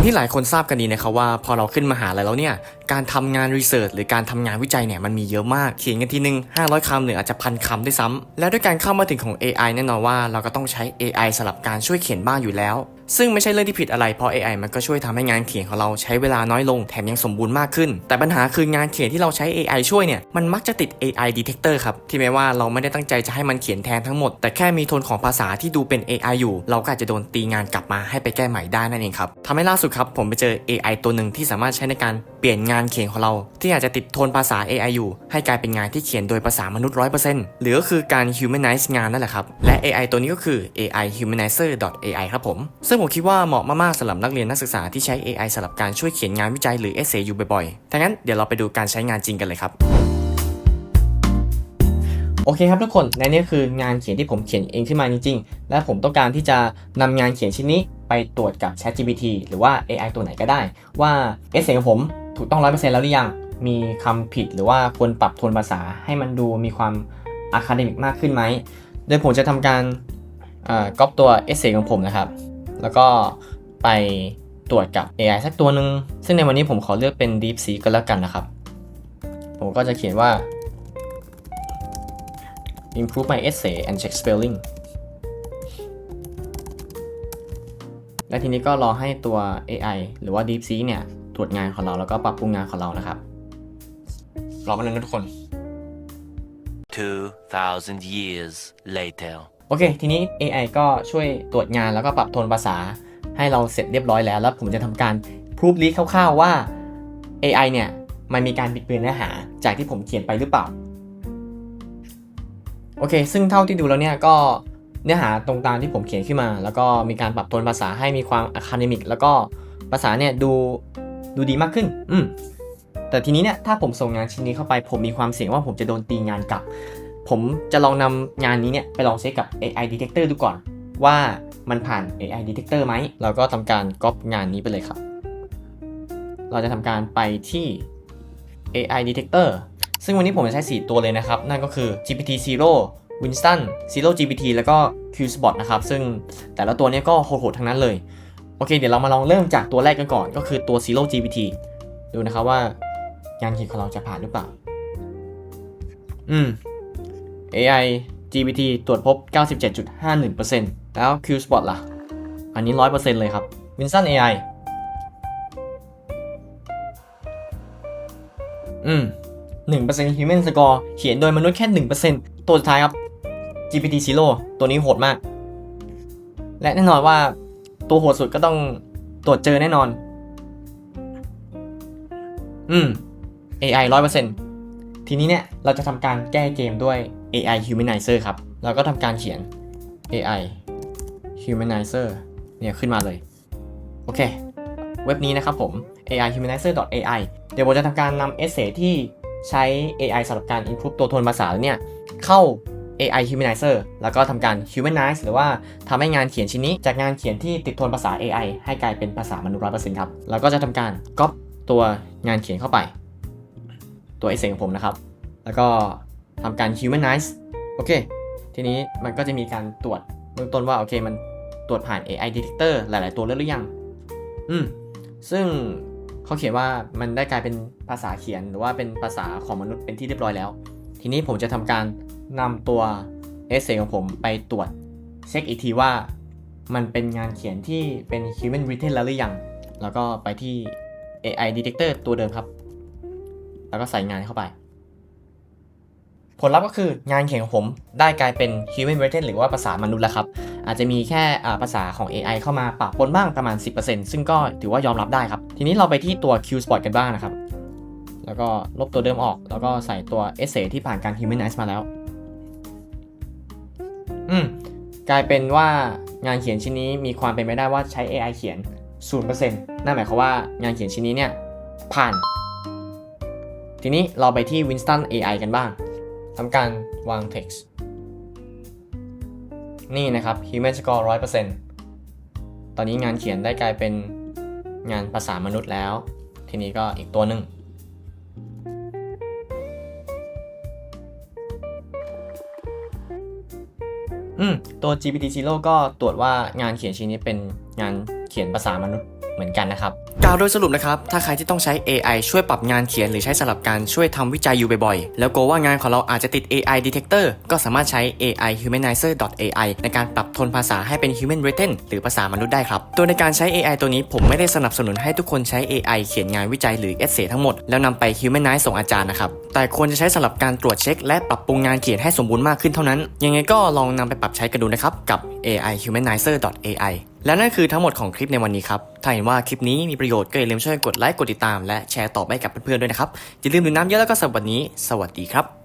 างที่หลายคนทราบกันดีนะครับว่าพอเราขึ้นมหาลัยแล้วเนี่ย การทำงานรีเสิร์ชหรือการทำงานวิจัยเนี่ยมันมีเยอะมากเขียนกันทีนึง 500คำหรืออาจจะพันคำด้วยซ้ำแล้วด้วยการเข้ามาถึงของ AI แน่นอนว่าเราก็ต้องใช้ AI สำหรับการช่วยเขียนบ้างอยู่แล้ว ซึ่งไม่ใช่เรื่องที่ผิดอะไรเพราะ AI มันก็ช่วยทำให้งานเขียนของเราใช้เวลาน้อยลงแถมยังสมบูรณ์มากขึ้น แต่ปัญหาคืองานเขียนที่เราใช้ AI ช่วยเนี่ยมันมักจะติด AI detector ครับที่แม้ว่าเราไม่ได้ตั้งใจจะให้มันเขียนแทนทั้งหมด แต่แค่มีโทนของภาษาที่ดูเป็น AI อยู่ เราก็อาจจะโดนตีงานกลับมาให้ไปแก้ใหม่ได้นั่นเองครับทำให้ล่าสุดครับผมไปเจอ AI ตัวหนึ่งที่สามารถใช้ในการเปลี่ยนงานเขียนของเรา ที่อาจจะติดโทนภาษา AI อยู่ ให้กลายเป็นงานที่เขียนโดยภาษามนุษย์ 100%หรือก็คือการ humanize งานนั่นแหละครับ และ AI ตัวนี้ก็คือ AI humanizer AI ครับผม ซึ่งผมคิดว่าเหมาะมากๆสำหรับนักเรียนนักศึกษาที่ใช้ AI สำหรับการช่วยเขียนงานวิจัยหรือ essay อยู่บ่อยๆถ้างั้นเดี๋ยวเราไปดูการใช้งานจริงกันเลยครับโอเคครับทุกคนในนี้คืองานเขียนที่ผมเขียนเองขึ้นมาจริงๆ และผมต้องการที่จะนำงานเขียนชิ้นนี้ไปตรวจกับ ChatGPT หรือว่า AI ตัวไหนก็ได้ ว่าเอเซของผม ถูกต้อง100%แล้วหรือยัง มีคำผิดหรือว่าควรปรับโทนภาษาให้มันดูมีความอะคาเดมิกมากขึ้นไหม โดยผมจะทำการก๊อปตัวเอเซของผมนะครับ แล้วก็ไปตรวจกับ AI สักตัวหนึ่ง ซึ่งในวันนี้ผมขอเลือกเป็น DeepSeek ก็แล้วกันนะครับ ผมก็จะเขียนว่า improve my essay and check spelling และทีนี้ก็รอให้ตัว AI หรือว่า DeepSeek เนี่ย รวจงานของเรา แล้วก็ปรับปรุงงานของเรานะครับ รอมาเลยนะทุกคน 2,000 years later. โอเค ทีนี้ AI ก็ช่วยตรวจงานแล้วก็ปรับโทนภาษาให้เราเสร็จเรียบร้อยแล้ว แล้วผมจะทำการพรูฟลีคร่าวๆว่า AI เนี่ย มันมีการบิดเบือนเนื้อหา จากที่ผมเขียนไปหรือเปล่า โอเค ซึ่งเท่าที่ดูแล้วเนี่ย ก็เนื้อหาตรงตามที่ผมเขียนขึ้นมา แล้วก็มีการปรับโทนภาษาให้มีความอะคาเดมิก แล้วก็ภาษาเนี่ยดู ดูดีมากขึ้น อืมแต่ทีนี้เนี่ยถ้าผมส่งงานชิ้นนี้เข้าไป ผมมีความเสี่ยงว่าผมจะโดนตีงานกลับ ผมจะลองนำงานนี้เนี่ยไปลองเช็คกับ AI detector ดูก่อน ว่ามันผ่าน AI detector ไหมเราก็ทำการก๊อปงานนี้ไปเลยครับ เราจะทำการไปที่ AI detector ซึ่งวันนี้ผมจะใช้ 4 ตัวเลยนะครับ นั่นก็คือ GPT 0 Winston Zero GPT แล้วก็ QSpot นะครับ ซึ่งแต่ละตัวเนี้ก็โหดๆทั้งนั้นเลย โอเคเดี๋ยวเรามาลองเริ่มจากตัวแรกกันก่อน ก็คือตัว Zero GPT ดูนะครับว่างานเขียนของเราจะผ่านหรือเปล่า อืม AI GPT ตรวจพบ 97.51%แล้ว QSpot ล่ะ อันนี้ 100%เลยครับ Winston AI อืม 1% Human Score เขียนโดยมนุษย์แค่ 1%ตัวสุดท้ายครับ GPT Zero ตัวนี้โหดมาก และแน่นอนว่า ตัวโหดสุดก็ต้องตรวจเจอแน่นอน อืม AI 100%ทีนี้เนี่ย เราจะทำการแก้เกมด้วย AI Humanizer ครับ เราก็ทำการเขียน AI Humanizer เนี่ยขึ้นมาเลย โอเค เว็บนี้นะครับผม AI Humanizer AI เดี๋ยวผมจะทำการนำเอเซที่ใช้ AI สำหรับการ improve ตัวโทนภาษาเนี่ย เข้า AI Humanizer แล้วก็ทำการ humanize หรือว่าทำให้งานเขียนชิ้นนี้ จากงานเขียนที่ติดโทนภาษา AI ให้กลายเป็นภาษามนุษย์100%ครับ แล้วก็จะทำการก๊อปตัวงานเขียนเข้าไป ตัวเอเซของผมนะครับ แล้วก็ทำการ humanize โอเค ทีนี้มันก็จะมีการตรวจเบื้องต้นว่าโอเคมันตรวจผ่าน AI detector หลาย ๆ ตัวแล้วหรือยัง อืม ซึ่งเขาเขียนว่ามันได้กลายเป็นภาษาเขียนหรือว่าเป็นภาษาของมนุษย์เป็นที่เรียบร้อยแล้ว ทีนี้ผมจะทำการ นำตัวเอเซของผมไปตรวจเช็คอีกทีว่ามันเป็นงานเขียนที่เป็น human written แล้วหรือยัง แล้วก็ไปที่ AI detector ตัวเดิมครับ แล้วก็ใส่งานเข้าไป ผลลัพธ์ก็คืองานเขียนของผมได้กลายเป็น human written หรือว่าภาษามนุษย์แล้วครับ อาจจะมีแค่ภาษาของ AI เข้ามาปะปนบ้างประมาณ 10%ซึ่งก็ถือว่ายอมรับได้ครับ ทีนี้เราไปที่ตัว QSpot กันบ้างนะครับ แล้วก็ลบตัวเดิมออก แล้วก็ใส่ตัว essay ที่ผ่านการ humanize มาแล้ว กลายเป็นว่างานเขียนชิ้นนี้มีความเป็นไปได้ว่าใช้ AI เขียน 0%นั่นหมายความว่างานเขียนชิ้นนี้เนี่ยผ่าน ทีนี้เราไปที่ Winston AI กันบ้างทำการวาง text นี่นะครับ human score 100%ตอนนี้งานเขียนได้กลายเป็นงานภาษามนุษย์แล้ว ทีนี้ก็อีกตัวหนึ่ง อืมตัว GPT Zero ก็ตรวจว่างานเขียนชิ้นนี้เป็นงานเขียนภาษามนุษย์ เหมือนกันนะครับกล่าวโดยสรุปนะครับ ถ้าใครที่ต้องใช้ AI ช่วยปรับงานเขียนหรือใช้สำหรับการช่วยทำวิจัยอยู่บ่อยๆ แล้วกลัวว่างานของเราอาจจะติด AI detector ก็สามารถใช้ AI humanizer AI ในการปรับโทนภาษาให้เป็น human written หรือภาษามนุษย์ได้ครับโดยในการใช้ AI ตัวนี้ผมไม่ได้สนับสนุนให้ทุกคนใช้ AI เขียนงานวิจัยหรือ essay ทั้งหมดแล้วนำไป humanize ส่งอาจารย์นะครับแต่ควรจะใช้สำหรับการตรวจเช็ค และปรับปรุงงานเขียนให้สมบูรณ์มากขึ้นเท่านั้น ยังไงก็ลองนำไปปรับใช้กันดูนะครับกับ AI humanizer AI และนั่นคือทั้งหมดของคลิปในวันนี้ครับ ถ้าเห็นว่าคลิปนี้มีประโยชน์ก็อย่าลืมช่วยกดไลค์กดติดตามและแชร์ต่อไปกับเพื่อนๆด้วยนะครับ อย่าลืมดื่มน้ำเยอะแล้วก็สำหรับวันนี้ สวัสดีครับ